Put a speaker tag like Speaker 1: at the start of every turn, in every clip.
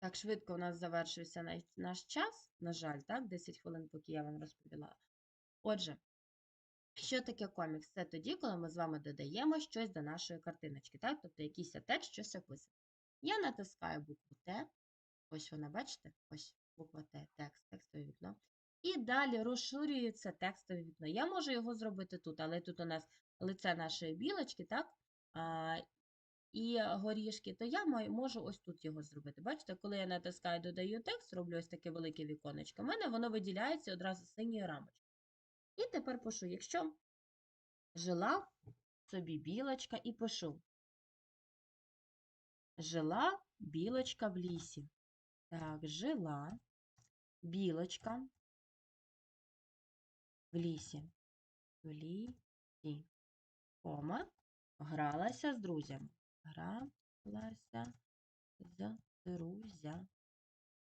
Speaker 1: Так, швидко у нас завершився наш, час, на жаль, так, 10 хвилин, поки я вам розповіла. Отже, що таке комікс? Це тоді, коли ми з вами додаємо щось до нашої картиночки, так? Тобто якийсь текст, щось описує. Я натискаю букву Т, ось вона, бачите? Ось буква Т, текст, текстове вікно. І далі розширюється текстове вікно. Я можу його зробити тут, але тут у нас лице нашої білочки, так? А, і горішки, то я можу ось тут його зробити. Бачите, коли я натискаю додаю текст, роблю ось таке велике віконечко, в мене воно виділяється одразу синьою рамочкою. І тепер пишу, якщо жила собі білочка, і пишу. Жила білочка в лісі. Так, жила білочка в лісі. В лісі. Кома. Гралася з друзями. Гралася з друзями.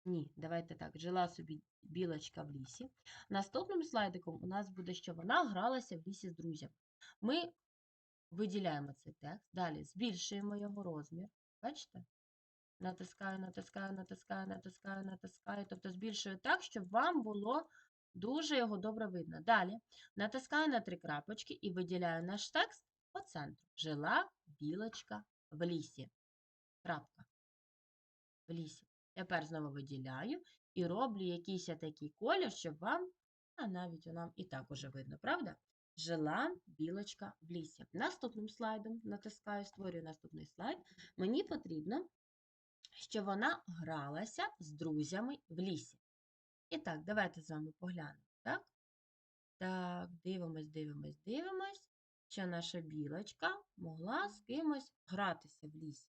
Speaker 1: Ні, давайте так. Жила собі білочка в лісі. Наступним слайдиком у нас буде, що вона гралася в лісі з друзями. Ми виділяємо цей текст. Далі збільшуємо його розмір. Бачите? Натискаю, натискаю, натискаю, натискаю, натискаю. Тобто збільшую так, щоб вам було дуже його добре видно. Далі натискаю на три крапочки і виділяю наш текст по центру. Жила білочка в лісі. Крапка. В лісі. Тепер знову виділяю і роблю якийсь такий колір, щоб вам, а навіть нам і так уже видно, правда? Жила білочка в лісі. Наступним слайдом натискаю, створюю наступний слайд. Мені потрібно, щоб вона гралася з друзями в лісі. І так, давайте з вами поглянемо. Так, так дивимось, дивимось, дивимось, що наша білочка могла з кимось гратися в лісі.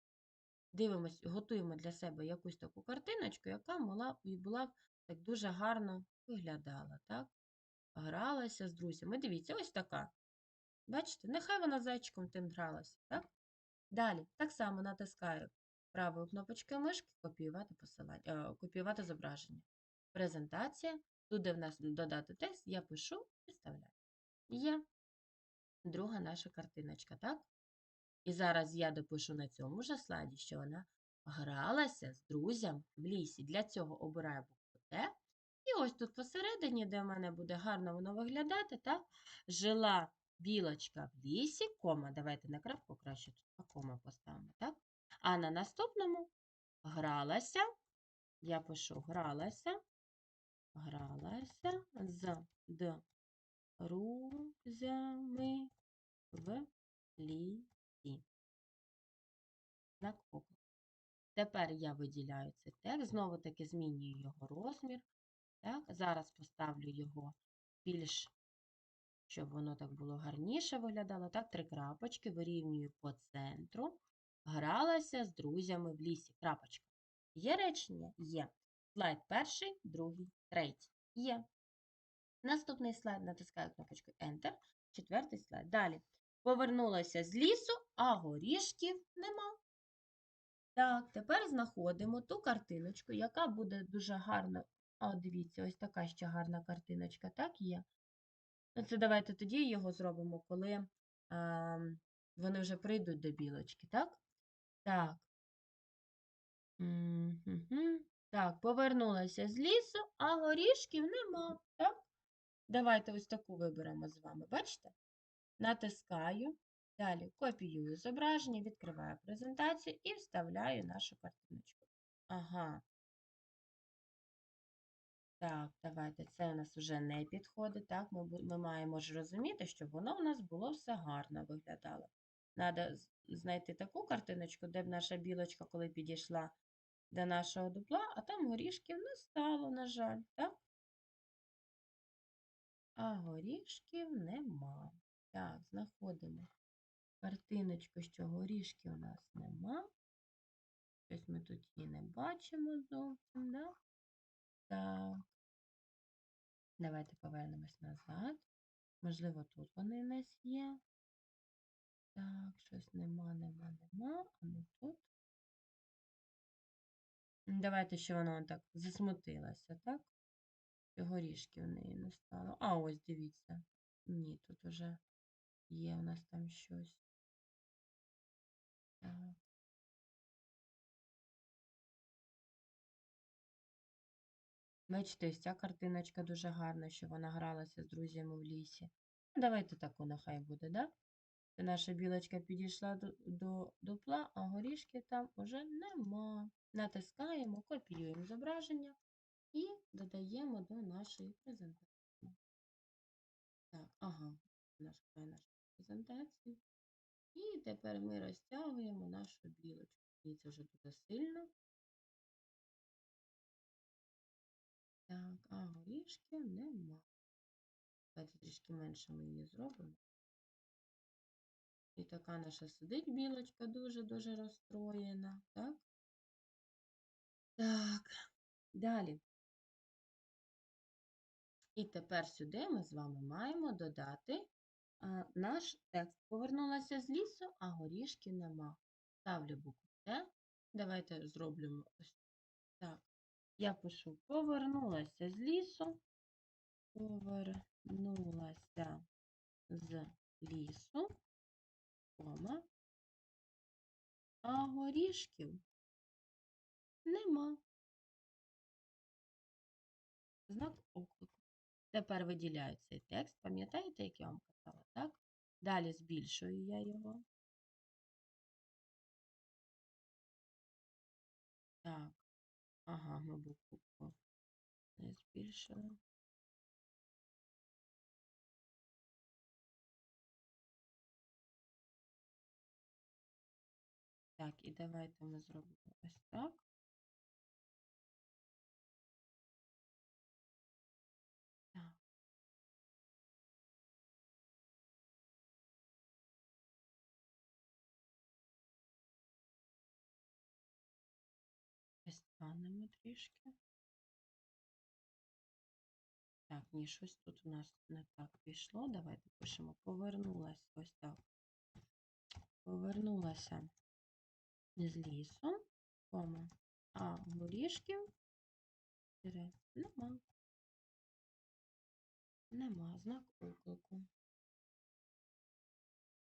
Speaker 1: Дивимось, готуємо для себе якусь таку картиночку, яка могла і була так дуже гарно виглядала. так? Гралася з друзями. Дивіться, ось така. Бачите, нехай вона зайчиком тим гралася. так? Далі, так само натискаю правою кнопочкою мишки копіювати посилання, е, копіювати зображення. Презентація. Тут, де в нас додати текст, я пишу і вставляю. Є друга наша картиночка, так? І зараз я допишу на цьому ж слайді, що вона гралася з друзям в лісі. Для цього обираю букву Т. І ось тут посередині, де в мене буде гарно воно виглядати, так? жила білочка в лісі, кома. Давайте на крапку краще тут кома поставимо, так? А на наступному гралася. Я пишу гралася, гралася з друзями в лісі. Знак оклику. Тепер я виділяю цей текст, знову таки змінюю його розмір. Так? Зараз поставлю його більш, щоб воно так було гарніше виглядало. Так, три крапочки, вирівнюю по центру. Гралася з друзями в лісі. Крапочка. Є речення? Є. Слайд перший, другий, третій. Є. Наступний слайд натискаю кнопочку Enter. Четвертий слайд. Далі. Повернулася з лісу, а горішків нема. Так, тепер знаходимо ту картиночку, яка буде дуже гарно. О, дивіться, ось така ще гарна картиночка, так є. Ну, Це давайте тоді його зробимо, коли а, вони вже прийдуть до білочки, так? Так. Угу. Так, повернулася з лісу, а горішків нема, так? Давайте ось таку виберемо з вами, бачите? Натискаю. Далі копіюю зображення, відкриваю презентацію і вставляю нашу картиночку. Ага. Так, давайте. Це у нас вже не підходить. Так, ми, ми маємо ж розуміти, щоб воно у нас було все гарно виглядало. Треба знайти таку картиночку, де б наша білочка, коли підійшла до нашого дупла, а там горішків не стало, на жаль, так? А горішків нема. Так, знаходимо картиночку, що горішки у нас нема. Щось ми тут її не бачимо зовсім, да? Так. Давайте повернемось назад. Можливо, тут вони у нас є. Так, щось нема, нема, нема. А ну тут. Давайте, що воно так засмутилося, так? Горішки у неї не стало. А, ось дивіться. Ні, тут уже є у нас там щось. Так. Бачите, ось ця картиночка дуже гарна, що вона гралася з друзями в лісі. Ну, Давайте таку нехай буде, да? Це наша білочка підійшла до, до дупла, а горішків там уже нема. Натискаємо, копіюємо зображення і додаємо до нашої презентації. Так, ага, наш нашої презентації. І тепер ми розтягуємо нашу білочку. І це вже дуже сильно. Так, а горішків нема. Давайте трішки менше ми її зробимо. І така наша сидить білочка, дуже-дуже розстроєна. Так? Так, далі. І тепер сюди ми з вами маємо додати наш текст. Повернулася з лісу, а горішки нема. Ставлю букву Т. Давайте зробимо ось так. Я пишу повернулася з лісу. Повернулася з лісу, кома, а горішків нема. Тепер виділяю цей текст. Пам'ятаєте, як я вам казала, так? Далі збільшую я його. Так. Ага, ми букву не збільшили. Так, і давайте ми зробимо ось так. Пристанемо трішки. Так, ні, щось тут у нас не так пішло. Давайте пишемо повернулася. Ось так. Повернулася з лісу, кома, а горішків нема. Нема знак оклику.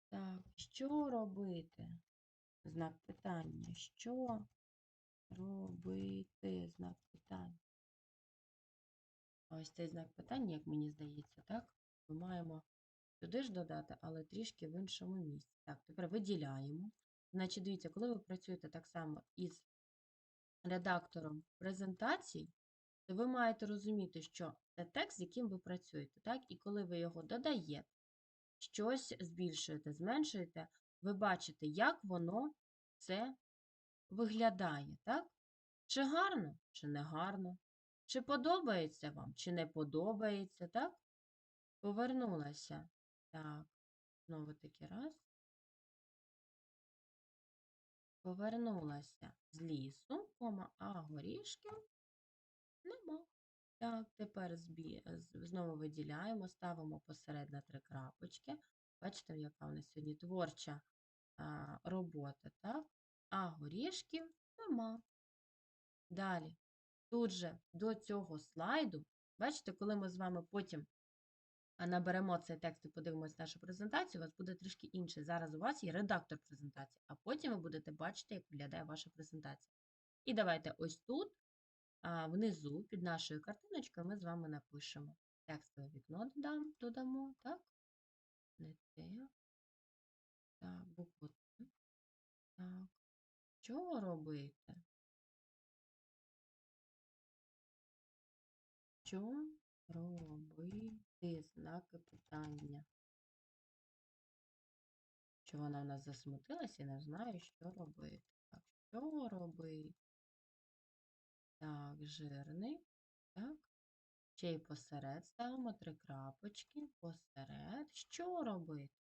Speaker 1: Так, що робити? Знак питання. Що робити? Знак питання. Ось цей знак питання, як мені здається, так? Ми маємо сюди ж додати, але трішки в іншому місці. Так, тепер виділяємо. Значить, дивіться, коли ви працюєте так само із редактором презентацій, то ви маєте розуміти, що це текст, з яким ви працюєте. так? І коли ви його додаєте, щось збільшуєте, зменшуєте, ви бачите, як воно це виглядає. так? Чи гарно, чи не гарно. Чи подобається вам, чи не подобається, так? Повернулася. Так, знову таки раз. Повернулася з лісу, кома, а горішків нема. Так, тепер збі... знову виділяємо, ставимо посеред на три крапочки. Бачите, яка у нас сьогодні творча а, робота, так? А горішків нема. Далі. Тут же до цього слайду, бачите, коли ми з вами потім наберемо цей текст і подивимось нашу презентацію, у вас буде трішки інше. Зараз у вас є редактор презентації, а потім ви будете бачити, як виглядає ваша презентація. І давайте ось тут, внизу, під нашою картиночкою, ми з вами напишемо. Текстове вікно додам, додамо, так? Не те. Так, букву Так. Що робити? Що робити? Знаки питання. Що вона в нас засмутилася і не знає, що робити. Так, що робити? Так, жирний. Так. Ще й посеред ставимо три крапочки. Посеред. Що робити?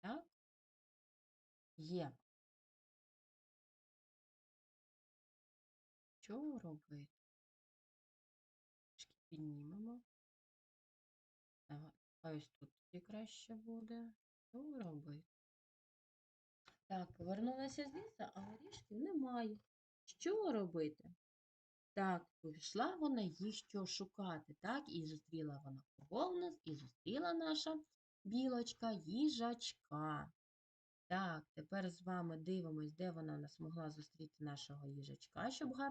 Speaker 1: Так? Є. Що робити? Піднімемо. Ага, а ось тут тоді краще буде. Що робити? Так, повернулася з лісу, а горішків немає. Що робити? Так, пішла вона їй що шукати, так, і зустріла вона кого і зустріла наша білочка їжачка. Так, тепер з вами дивимось, де вона нас могла зустріти нашого їжачка, щоб гарно